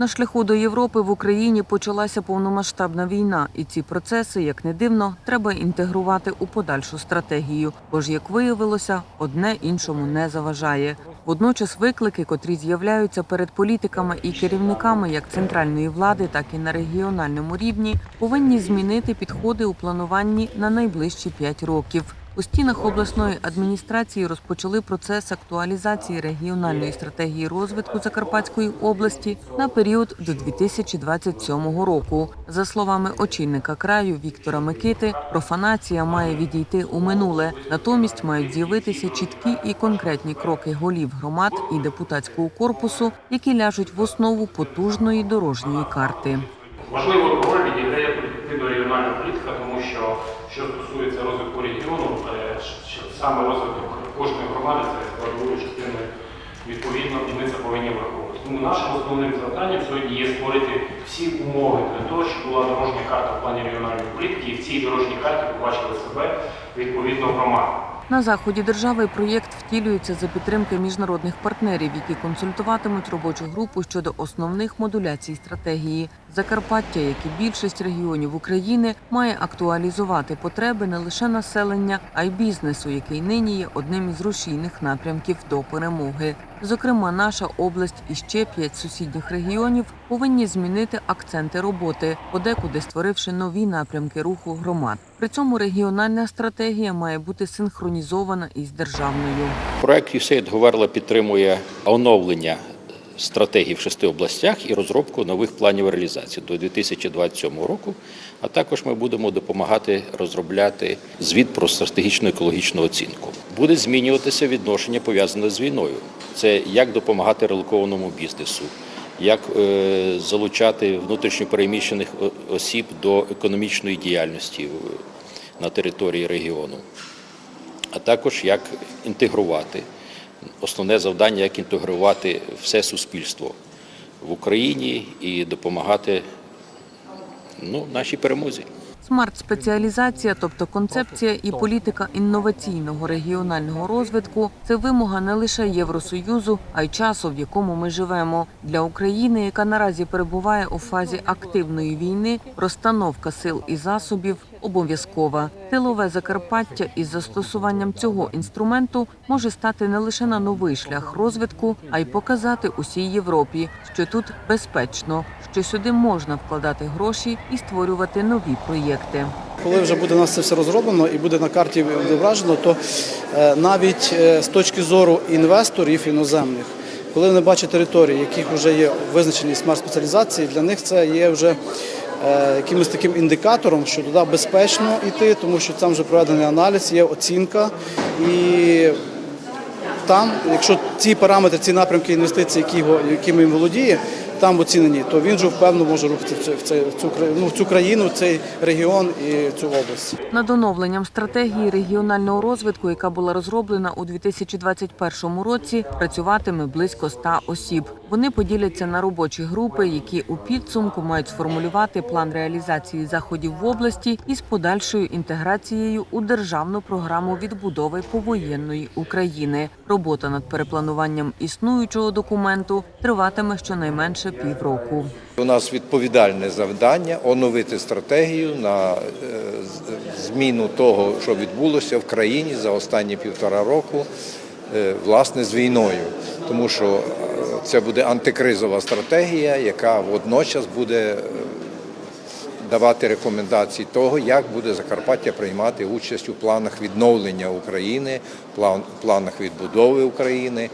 На шляху до Європи в Україні почалася повномасштабна війна, і ці процеси, як не дивно, треба інтегрувати у подальшу стратегію. Бо ж, як виявилося, одне іншому не заважає. Водночас виклики, котрі з'являються перед політиками і керівниками як центральної влади, так і на регіональному рівні, повинні змінити підходи у плануванні на найближчі п'ять років. У стінах обласної адміністрації розпочали процес актуалізації регіональної стратегії розвитку Закарпатської області на період до 2027 року. За словами очільника краю Віктора Микити, профанація має відійти у минуле. Натомість мають з'явитися чіткі і конкретні кроки голів громад і депутатського корпусу, які ляжуть в основу потужної дорожньої карти. Важливу роль відіграє регіональна політика, тому що що стосується розвитку саме розвиток кожної громади це складовою частиною відповідно, і ми це повинні враховувати. Тому нашим основним завданням сьогодні є створити всі умови для того, щоб була дорожня карта в плані регіональної політики, і в цій дорожній карті побачили себе відповідно громади. На заході держави проєкт втілюється за підтримки міжнародних партнерів, які консультуватимуть робочу групу щодо основних модуляцій стратегії. Закарпаття, як і більшість регіонів України, має актуалізувати потреби не лише населення, а й бізнесу, який нині є одним із рушійних напрямків до перемоги. Зокрема, наша область і ще п'ять сусідніх регіонів повинні змінити акценти роботи, подекуди створивши нові напрямки руху громад. При цьому регіональна стратегія має бути синхронізована із державною. Проект USAID Говерла підтримує оновлення стратегій в шести областях і розробку нових планів реалізації до 2027 року. А також ми будемо допомагати розробляти звіт про стратегічну екологічну оцінку. Буде змінюватися відношення пов'язане з війною. Це як допомагати релокованому бізнесу, як е, залучати внутрішньопереміщених осіб до економічної діяльності на території регіону а також як інтегрувати. Основне завдання як інтегрувати все суспільство в Україні і допомагати ну, нашій перемозі. Смарт-спеціалізація, тобто концепція і політика інноваційного регіонального розвитку, це вимога не лише Євросоюзу, а й часу, в якому ми живемо. Для України, яка наразі перебуває у фазі активної війни, розстановка сил і засобів обов'язкова. Тилове Закарпаття із застосуванням цього інструменту може стати не лише на новий шлях розвитку, а й показати усій Європі, що тут безпечно, що сюди можна вкладати гроші і створювати нові проєкти. Коли вже буде у нас це все розроблено і буде на карті відображено, то е, навіть е, з точки зору інвесторів іноземних, коли вони бачать території, яких вже є визначені смарт-спеціалізації, для них це є вже якимось таким індикатором, що туди безпечно йти, тому що там вже проведений аналіз, є оцінка і. Там, якщо ці параметри, ці напрямки інвестицій, які його, якими він володіє, там оцінені, то він вже впевнено може рухатися в в цю, цю, ну, в цю країну, в цей регіон і цю область. Над оновленням стратегії регіонального розвитку, яка була розроблена у 2021 році, працюватиме близько 100 осіб. Вони поділяться на робочі групи, які у підсумку мають сформулювати план реалізації заходів в області із подальшою інтеграцією у державну програму відбудови повоєнної України. Робота над переплануванням існуючого документу триватиме щонайменше півроку. У нас відповідальне завдання оновити стратегію на е, зміну того, що відбулося в країні за останні півтора року, е, власне, з війною. Тому що це буде антикризова стратегія, яка водночас буде е, давати рекомендації того, як буде Закарпаття приймати участь у планах відновлення України, план- планах відбудови України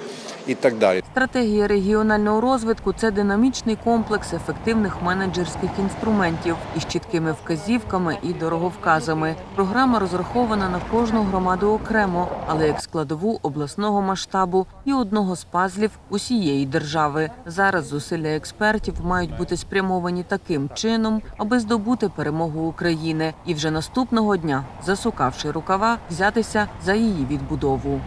і так далі. Стратегія регіонального розвитку це динамічний комплекс ефективних менеджерських інструментів із чіткими вказівками і дороговказами. Програма розрахована на кожну громаду окремо, але як складову обласного масштабу і одного з пазлів усієї держави. Зараз зусилля експертів мають бути спрямовані таким чином, аби здобути перемогу України, і вже наступного дня, засукавши рукава, взятися за її відбудову.